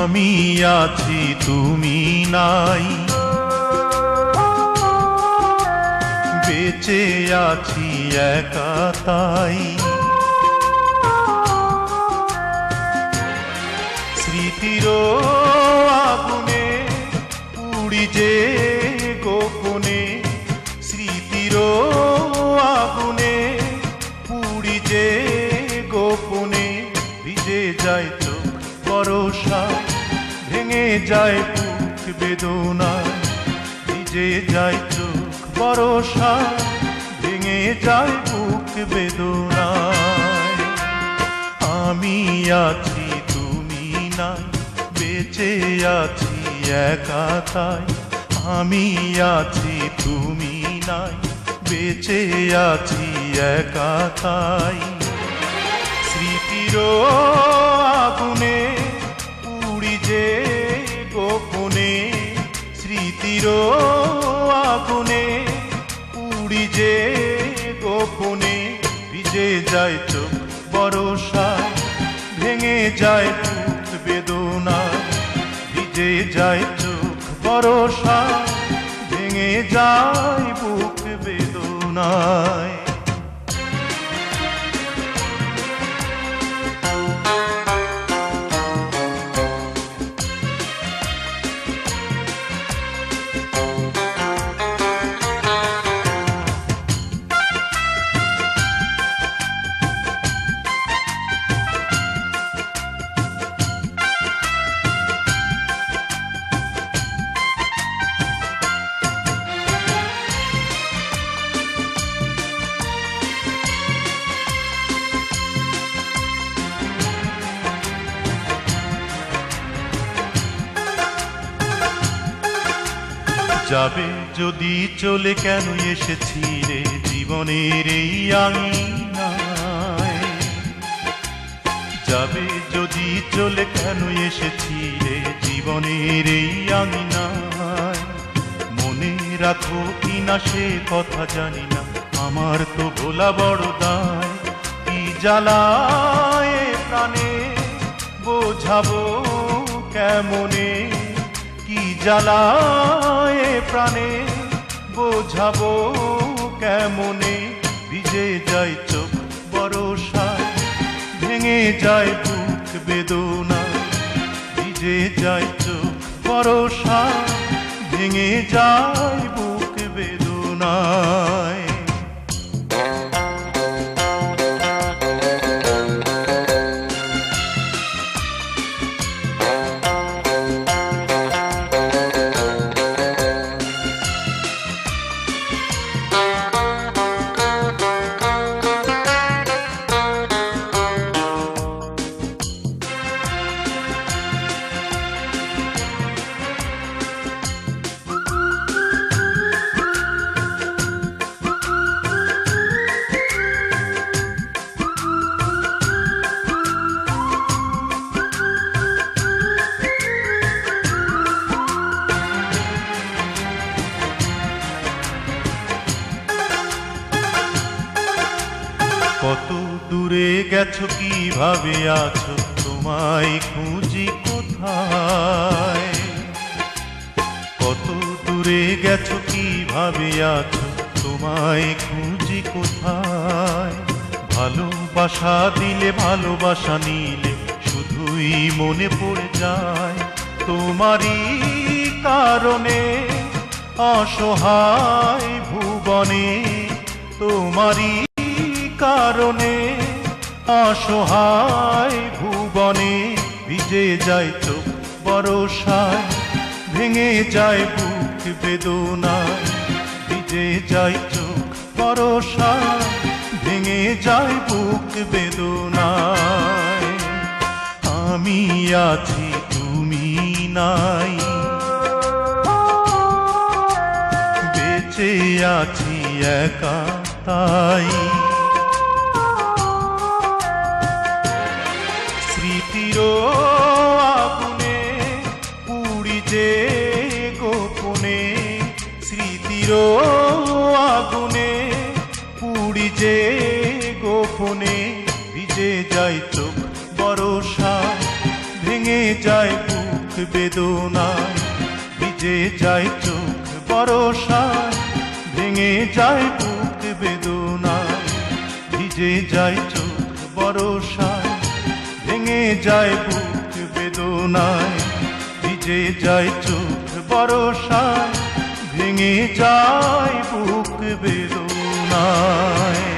আমি আছি, তুমি নাই। বেঁচে আছি একা তাই। স্মৃতির আগুনে পুড়ি যে গোপনে, স্মৃতির আগুনে পুড়ি যে গোপনে ভিজে যায় চোখ। পরশা ভেঙে যায় বুক বেদনায় ভিজে যায় চোখ পরশা ভেঙে যায় বুক বেদনায় আমি আছি, তুমি নাই, বেঁচে আছি, একা তাই। আমি আছি, তুমি নাই, বেঁচে আছি, একা তাই। স্মৃতির আগুনে পুড়ি গোপনে স্মৃতির আগুনে পুড়ি যে গোপনে ভিজে যায় চোখ বরসায় ভেঙে যায় বুক বেদনা, ভিজে যায় চোখ বরসায় ভেঙে যায় বুক বেদনায়। যাবে যদি চলে কেন এসেছি রে জীবনের এই আঙিনায়? যাবে যদি চলে কেন এসেছি রে জীবনের এই আঙিনায়? মনে রাখো কি না সে কথা জানি না, আমার তো ভোলা বড় দায়। কি জ্বালায় প্রাণে, বোঝাবো কেমনে? কি জ্বালায় প্রাণে বোঝাবো কেমনে ভিজে যায় চোখ বরসা ভেঙে যায় বুক বেদনা। ভিজে যায় চোখ বরসা ভেঙে যায় বুক বেদনায় গেছো কীভাবে আছো? তোমায় খুঁজি কোথায়? কত দূরে গেছো, কীভাবে আছো? তোমায় খুঁজি কোথায়? ভালোবাসা দিলে, ভালোবাসা নিলে শুধুই মনে পড়ে যায়। তোমারই কারণে, অসহায় ভুবনে, তোমারই কারণে অসহায় ভুবনে ভিজে যায় চোখ বরসায় ভেঙে যায় বুক বেদনায় ভিজে যায় চোখ বরসায় ভেঙে যায় বুক বেদনায় আমি আছি, তুমি নাই। বেঁচে আছি একা তাই। আগুনে পুড়ি যে গোপনে, ভিজে যায় চোখ বরসা ভেঙে যায় বুক বেদনায়, ভিজে যায় চোখ বরসায় ভেঙে যায় বুক বেদনায়, ভিজে যায় চোখ বরসায় ভেঙে যায় বুক বেদনায়, ভিজে যায় চোখ বরসায় ভেঙে যায় বুক বেদনায়।